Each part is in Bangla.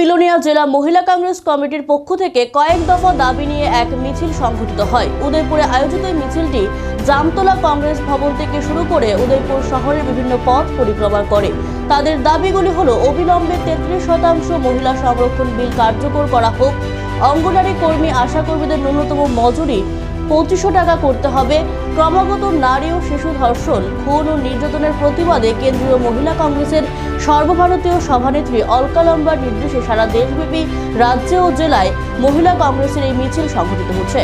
বিলোনিয়া জেলা মহিলা কংগ্রেস কমিটির পক্ষ থেকে কয়েক দফা দাবি নিয়ে এক মিছিল সংঘটিত হয়। উদয়পুরে আয়োজিত এই মিছিলটি জামতলা কংগ্রেস ভবন থেকে শুরু করে উদয়পুর শহরের বিভিন্ন পথ পরিক্রমা করে। তাদের দাবিগুলি হলো, অবিলম্বে তেত্রিশ শতাংশ মহিলা সংরক্ষণ বিল কার্যকর করা হোক। অঙ্গনারী কর্মী আশা কর্মীদের ন্যূনতম মজুরি পঁচিশশো টাকা করতে হবে। ক্রমাগত নারী ও শিশু ধর্ষণ, খুন ও নির্যাতনের প্রতিবাদে কেন্দ্রীয় মহিলা কংগ্রেসের সর্বভারতীয় সভানেত্রী অলকা লম্বার নির্দেশে সারা দেশব্যাপী রাজ্য ও জেলায় মহিলা কংগ্রেসের এই মিছিল সংঘটিত হচ্ছে।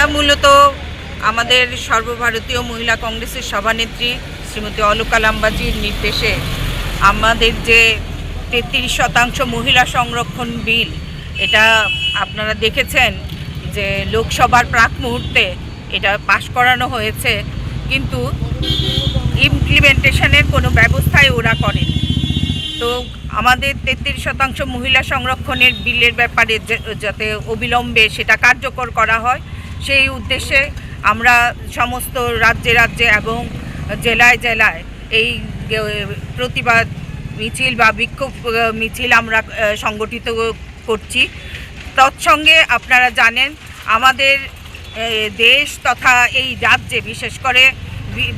আমরা মূলত আমাদের সর্বভারতীয় মহিলা কংগ্রেসের সভানেত্রী শ্রীমতী অলকা লাম্বাজির নির্দেশে আমাদের যে তেত্রিশ শতাংশ মহিলা সংরক্ষণ বিল, এটা আপনারা দেখেছেন যে লোকসভার প্রাক মুহূর্তে এটা পাশ করানো হয়েছে, কিন্তু ইমপ্লিমেন্টেশনের কোনো ব্যবস্থাই ওরা করেনি। তো আমাদের তেত্রিশ শতাংশ মহিলা সংরক্ষণের বিলের ব্যাপারে যাতে অবিলম্বে সেটা কার্যকর করা হয় সেই উদ্দেশ্যে আমরা সমস্ত রাজ্যে রাজ্যে এবং জেলায় জেলায় এই প্রতিবাদ মিছিল বা বিক্ষোভ মিছিল আমরা সংগঠিত করছি। তৎসঙ্গে আপনারা জানেন, আমাদের দেশ তথা এই রাজ্যে বিশেষ করে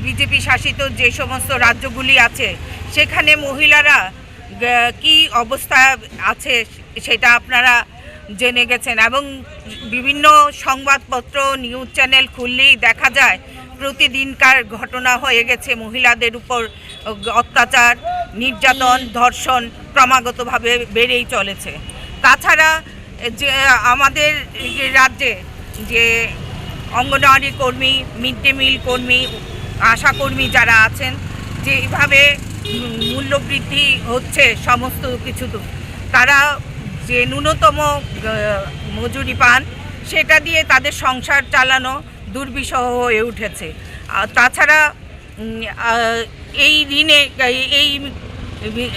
বিজেপি শাসিত যে সমস্ত রাজ্যগুলি আছে, সেখানে মহিলারা কি অবস্থা আছে সেটা আপনারা জেনে গেছেন এবং বিভিন্ন সংবাদপত্র, নিউজ চ্যানেল খুললেই দেখা যায়, প্রতিদিনকার ঘটনা হয়ে গেছে মহিলাদের উপর অত্যাচার, নির্যাতন, ধর্ষণ ক্রমাগতভাবে বেড়েই চলেছে। তাছাড়া যে আমাদের রাজ্যে যে অঙ্গনওয়াড়ি কর্মী, মিড ডে মিল কর্মী আশাকর্মী যারা আছেন যেভাবে মূল্যবৃদ্ধি হচ্ছে সমস্ত কিছু, তারা যে ন্যূনতম মজুরি পান, সেটা দিয়ে তাদের সংসার চালানো দুর্বিষহ হয়ে উঠেছে। তাছাড়া এই ঋণে, এই-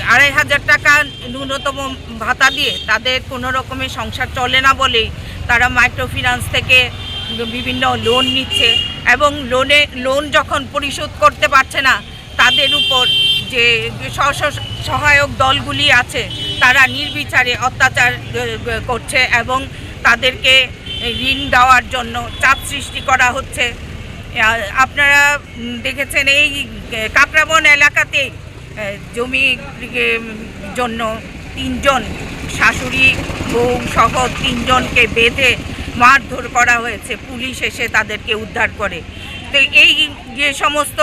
আড়াই হাজার টাকা ন্যূনতম ভাতা দিয়ে তাদের কোনো রকমের সংসার চলে না বলেই তারা মাইক্রো ফিন্যান্স থেকে বিভিন্ন লোন নিচ্ছে এবং লোনে, লোন যখন পরিশোধ করতে পারছে না, তাদের উপর যে সহায়ক দলগুলি আছে তারা নির্বিচারে অত্যাচার করছে এবং তাদেরকে ঋণ দেওয়ার জন্য চাপ সৃষ্টি করা হচ্ছে। আপনারা দেখেছেন এই আহ, কাকরাবন এলাকাতেই জমি জন্য তিনজন শাশুড়ি বউ সহ তিনজনকে বেঁধে মারধর করা হয়েছে। পুলিশ এসে তাদেরকে উদ্ধার করে। তো এই যে সমস্ত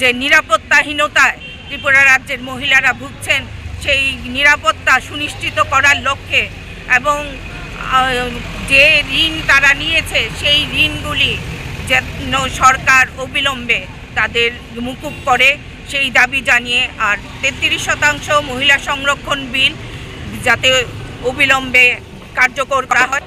যে নিরাপত্তাহীনতায় ত্রিপুরা রাজ্যের মহিলারা ভুগছেন সেই নিরাপত্তা সুনিশ্চিত করার লক্ষ্যে এবং যে ঋণ তারা নিয়েছে সেই ঋণগুলি যেন সরকার অবিলম্বে তাদের মুকুব করে, সেই দাবি জানিয়ে আর তেত্রিশ শতাংশ মহিলা সংরক্ষণ বিল যাতে অবিলম্বে কার্যকর করা হয়।